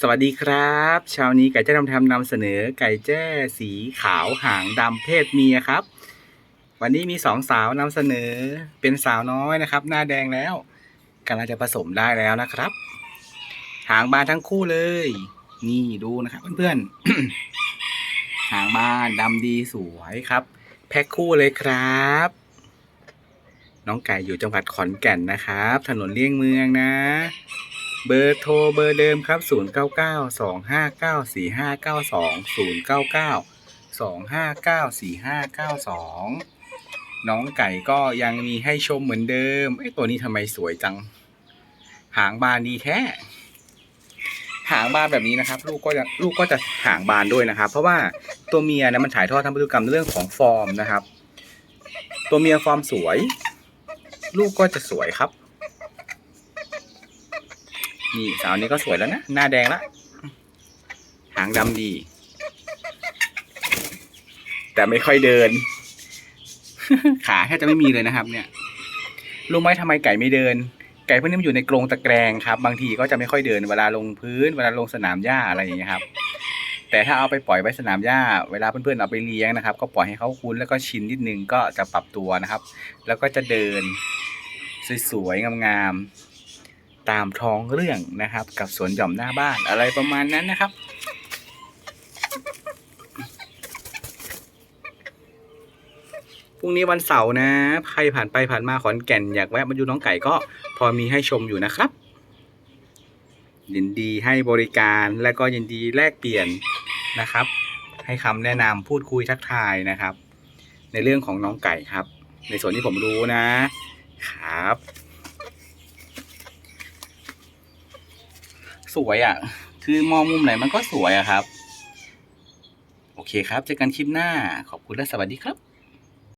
สวัสดีครับเช้านี้ไก่แจ้ทำทำนำเสนอไก่แจ้สีขาวหางดำเพศเมียครับ วันนี้มีสองสาวนำเสนอเป็นสาวน้อยนะครับ หน้าแดงแล้วกำลังจะผสมได้แล้วนะครับ หางบานทั้งคู่เลย นี่ดูนะครับเพื่อนๆ หางบานดำดีสวยครับ แพ็คคู่เลยครับ น้องไก่อยู่จังหวัดขอนแก่นนะครับ ถนนเลี่ยงเมืองนะ เบอร์โทรเบอร์เดิมครับ 0 9 9 2 5 9 4 5 9 2 0 9 9 2 5 9 4 5 9 2 น้องไก่ก็ยังมีให้ชมเหมือนเดิมไอ้ตัวนี้ทำไมสวยจัง หางบานดีแท้หางบานแบบนี้นะครับ ลูกก็จะลูกก็จะหางบานด้วยนะครับ เพราะว่าตัวเมียนะมันถ่ายทอดทางพันธุกรรมเรื่องของฟอร์มนะครับ ตัวเมียฟอร์มสวย ลูกก็จะสวยครับ นี่สาวนี้ก็สวยแล้วนะ หน้าแดงละ หางดำดี แต่ไม่ค่อยเดิน ขาแทบจะไม่มีเลยนะครับ เนี่ยรู้ไหมทำไมไก่ไม่เดิน ไก่พวกนี้มันอยู่ในกรงตะแกรงครับ บางทีก็จะไม่ค่อยเดินเวลาลงพื้น เวลาลงสนามหญ้าอะไรอย่างเงี้ยครับ แต่ถ้าเอาไปปล่อยไว้สนามหญ้า เวลาเพื่อนๆเอาไปเลี้ยงนะครับ ก็ปล่อยให้เขาคุ้นแล้วก็ชินนิดนึงก็จะปรับตัวนะครับ แล้วก็จะเดิน สวยๆงามๆ ตามท้องเรื่องนะครับ กับสวนหย่อมหน้าบ้านอะไรประมาณนั้นนะครับ พรุ่งนี้วันเสาร์นะ ใครผ่านไปผ่านมาขอนแก่นอยากแวะมาดูน้องไก่ก็พอมีให้ชมอยู่นะครับ ยินดีให้บริการและก็ยินดีแลกเปลี่ยนนะครับ ให้คำแนะนำพูดคุยทักทายนะครับ ในเรื่องของน้องไก่ครับ ในส่วนที่ผมรู้นะครับ สวยอะ่ะ คือมองมุมไหนมันก็สวยอะครับ โอเคครับ เจอกันคลิปหน้า ขอบคุณและสวัสดีครับ